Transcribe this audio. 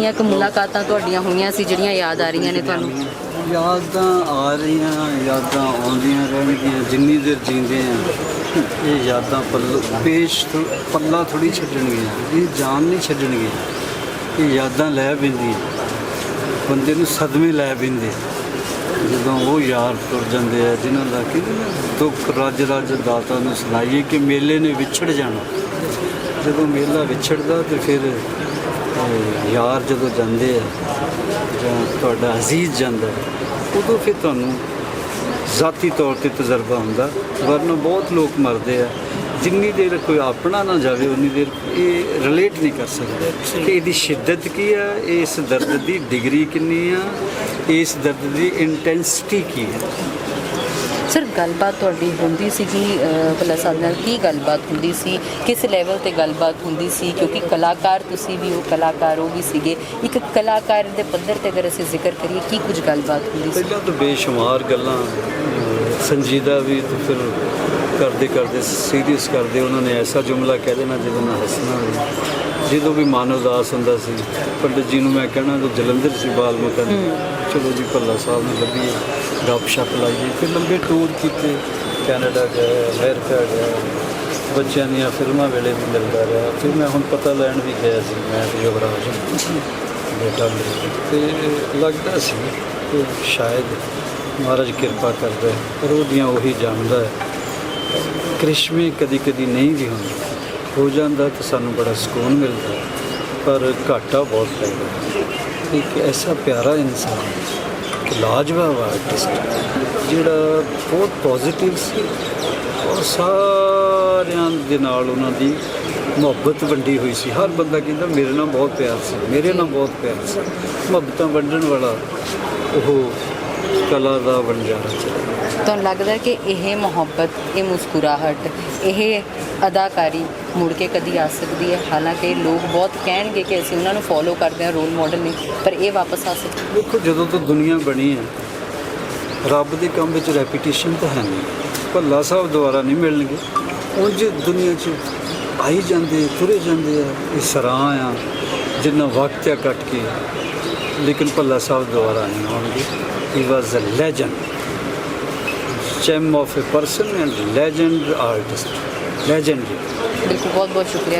ਕਿੰਨੀਆਂ ਕੁ ਮੁਲਾਕਾਤਾਂ ਤੁਹਾਡੀਆਂ ਹੋਈਆਂ ਸੀ ਜਿਹੜੀਆਂ ਯਾਦ ਆ ਰਹੀਆਂ ਨੇ ਤੁਹਾਨੂੰ? ਯਾਦਾਂ ਆ ਰਹੀਆਂ, ਯਾਦਾਂ ਆਉਂਦੀਆਂ ਰਹਿਣਗੀਆਂ, ਜਿੰਨੀ ਦੇਰ ਜੀਂਦੇ ਆ, ਇਹ ਯਾਦਾਂ ਪੱਲ ਪੇਸ਼ ਥੋ- ਪੱਲਾ ਥੋੜੀ ਛੱਡਣਗੀਆਂ, ਇਹ ਜਾਨ ਨਹੀਂ ਛੱਡਣਗੀਆਂ। ਇਹ ਯਾਦਾਂ ਲੈ ਬਿੰਦੀ ਬੰਦੇ ਨੂੰ ਸਦਮੇ ਲੈ ਬਿੰਦੇ ਜਦੋਂ ਉਹ ਯਾਰ ਤੁਰ ਜਾਂਦੇ ਆ, ਜਿਨ੍ਹਾਂ ਦਾ ਕਿ ਦੁੱਖ ਰੱਜ ਰੱਜ ਦਾਤਾ ਨੂੰ ਸੁਣਾਈਏ ਕਿ ਮੇਲੇ ਨੇ ਵਿਛੜ ਜਾਣਾ। ਜਦੋਂ ਮੇਲਾ ਵਿਛੜਦਾ ਤੇ ਫਿਰ ਯਾਰ ਜਦੋਂ ਜਾਂਦੇ ਆ ਜਾਂ ਤੁਹਾਡਾ ਅਜ਼ੀਜ਼ ਜਾਂਦਾ ਉਦੋਂ ਫਿਰ ਤੁਹਾਨੂੰ ਜ਼ਾਤੀ ਤੌਰ ਤੇ ਤਜਰਬਾ ਹੁੰਦਾ, ਵਰਨੋਂ ਬਹੁਤ ਲੋਕ ਮਰਦੇ ਆ। ਜਿੰਨੀ ਦੇਰ ਕੋਈ ਆਪਣਾ ਨਾ ਜਾਵੇ, ਉਨੀ ਦੇਰ ਇਹ ਰਿਲੇਟ ਨਹੀਂ ਕਰ ਸਕਦਾ। ਕਿ ਇਹਦੀ ਸ਼ਿੱਦਤ ਕੀ ਆ, ਇਸ ਦਰਦ ਦੀ ਡਿਗਰੀ ਕਿੰਨੀ ਆ, ਇਸ ਦਰਦ ਦੀ ਇੰਟੈਂਸਿਟੀ ਕੀ ਹੈ ਸਰ ਗੱਲਬਾਤ ਤੁਹਾਡੀ ਹੁੰਦੀ ਸੀਗੀ ਭੱਲਾ ਸਾਹਿਬ ਨਾਲ ਕੀ ਗੱਲਬਾਤ ਹੁੰਦੀ ਸੀ? ਕਿਸ ਲੈਵਲ ਤੇ ਗੱਲਬਾਤ ਹੁੰਦੀ ਸੀ? ਕਿਉਂਕਿ ਕਲਾਕਾਰ ਤੁਸੀਂ ਵੀ ਹੋ ਕਲਾਕਾਰ ਉਹ ਵੀ ਸੀਗੇ। ਇੱਕ ਕਲਾਕਾਰ ਦੇ ਪੱਧਰ ਤੇ ਅਗਰ ਅਸੀਂ ਜ਼ਿਕਰ ਕਰੀਏ ਕੀ ਕੁਝ ਗੱਲਬਾਤ ਹੁੰਦੀ ਸੀ? ਪਹਿਲਾਂ ਤਾਂ ਬੇਸ਼ੁਮਾਰ ਗੱਲਾਂ ਸੰਜੀਦਾ ਵੀ ਤੇ ਫਿਰ ਕਰਦੇ ਕਰਦੇ ਸੀਰੀਅਸ ਕਰਦੇ ਉਹਨਾਂ ਨੇ ਐਸਾ ਜੁਮਲਾ ਕਹਿ ਦੇਣਾ ਜਿਹਦੇ ਨਾਲ ਹੱਸਣਾ ਵੀ। ਜਦੋਂ ਵੀ ਮਨ ਉਦਾਸ ਹੁੰਦਾ ਸੀ ਪੰਡਿਤ ਜੀ ਨੂੰ ਮੈਂ ਕਹਿਣਾ ਜਲੰਧਰ ਸੀ ਬਾਲ ਮਕਨ ਚਲੋ ਜੀ ਭੱਲਾ ਸਾਹਿਬ ਨੇ ਲੱਭੀ ਗੱਪ ਸ਼ੱਪ ਲਾਈਏ ਫਿਰ ਲੰਬੇ ਟੂਰ ਕੀਤੇ। ਕੈਨੇਡਾ ਗਏ ਅਮਰੀਕਾ ਗਏ। ਬੱਚਿਆਂ ਦੀਆਂ ਫਿਲਮਾਂ ਵੇਲੇ ਵੀ ਮਿਲਦਾ ਰਿਹਾ। ਫਿਰ ਮੈਂ ਹੁਣ ਪਤਾ ਲੈਣ ਵੀ ਗਿਆ ਸੀ ਮੈਂ ਤੇ ਯੁਵਰਾਜ ਬੇਟਾ ਮੇਰੇ ਤੇ ਲੱਗਦਾ ਸੀ ਕਿ ਸ਼ਾਇਦ ਮਹਾਰਾਜ ਕਿਰਪਾ ਕਰਦਾ ਹੈ, ਪਰ ਉਹਦੀਆਂ ਉਹੀ ਜਾਣਦਾ ਹੈ। ਕ੍ਰਿਸ਼ਮੇ ਕਦੀ ਕਦੀ ਨਹੀਂ ਵੀ ਹੁੰਦੇ। ਹੋ ਜਾਂਦਾ ਤਾਂ ਸਾਨੂੰ ਬੜਾ ਸਕੂਨ ਮਿਲਦਾ ਪਰ ਘਾਟਾ ਬਹੁਤ ਪੈਂਦਾ। ਇੱਕ ਐਸਾ ਪਿਆਰਾ ਇਨਸਾਨ ਕਿ ਲਾਜਵਾਬ ਆਰਟਿਸਟ ਜਿਹੜਾ ਬਹੁਤ ਪੋਜ਼ਿਟਿਵ ਸੀ ਔਰ ਸਾਰਿਆਂ ਦੇ ਨਾਲ ਉਹਨਾਂ ਦੀ ਮੁਹੱਬਤ ਵੰਡੀ ਹੋਈ ਸੀ। ਹਰ ਬੰਦਾ ਕਹਿੰਦਾ ਮੇਰੇ ਨਾਲ ਬਹੁਤ ਪਿਆਰ ਸੀ, ਮੇਰੇ ਨਾਲ ਬਹੁਤ ਪਿਆਰ ਸੀ। ਮੁਹੱਬਤਾਂ ਵੰਡਣ ਵਾਲਾ ਉਹ ਕਲਾ ਦਾ ਵਣਜਾਰਾ ਤੁਹਾਨੂੰ ਲੱਗਦਾ ਕਿ ਇਹ ਮੁਹੱਬਤ ਇਹ ਮੁਸਕਰਾਹਟ ਇਹ ਅਦਾਕਾਰੀ ਮੁੜ ਕੇ ਕਦੀ ਆ ਸਕਦੀ ਹੈ? ਹਾਲਾਂਕਿ ਲੋਕ ਬਹੁਤ ਕਹਿਣਗੇ ਕਿ ਅਸੀਂ ਉਹਨਾਂ ਨੂੰ ਫੋਲੋ ਕਰਦੇ ਹਾਂ ਰੋਲ ਮਾਡਲ ਨੇ ਪਰ ਇਹ ਵਾਪਸ ਆ ਸਕਦੀ ਦੇਖੋ ਜਦੋਂ ਤੋਂ ਦੁਨੀਆ ਬਣੀ ਹੈ ਰੱਬ ਦੇ ਕੰਮ ਵਿੱਚ ਰੈਪੀਟੀਸ਼ਨ ਤਾਂ ਹੈ ਨਹੀਂ। ਭੱਲਾ ਸਾਹਿਬ ਦੁਆਰਾ ਨਹੀਂ ਮਿਲਣਗੇ। ਉਂਝ ਦੁਨੀਆ 'ਚ ਆਈ ਜਾਂਦੇ ਤੁਰੇ ਜਾਂਦੇ ਆ ਇਹ ਸਰਾਂ ਆ ਜਿੰਨਾ ਵਕਤ ਆ ਕੱਟ ਕੇ। ਲੇਕਿਨ ਭੱਲਾ ਸਾਹਿਬ ਦੁਆਰਾ ਨਹੀਂ ਆਉਣਗੇ he was a legend gem of a person and legend artist legend ਬਿਲਕੁਲ ਬਹੁਤ ਬਹੁਤ ਸ਼ੁਕਰੀਆ।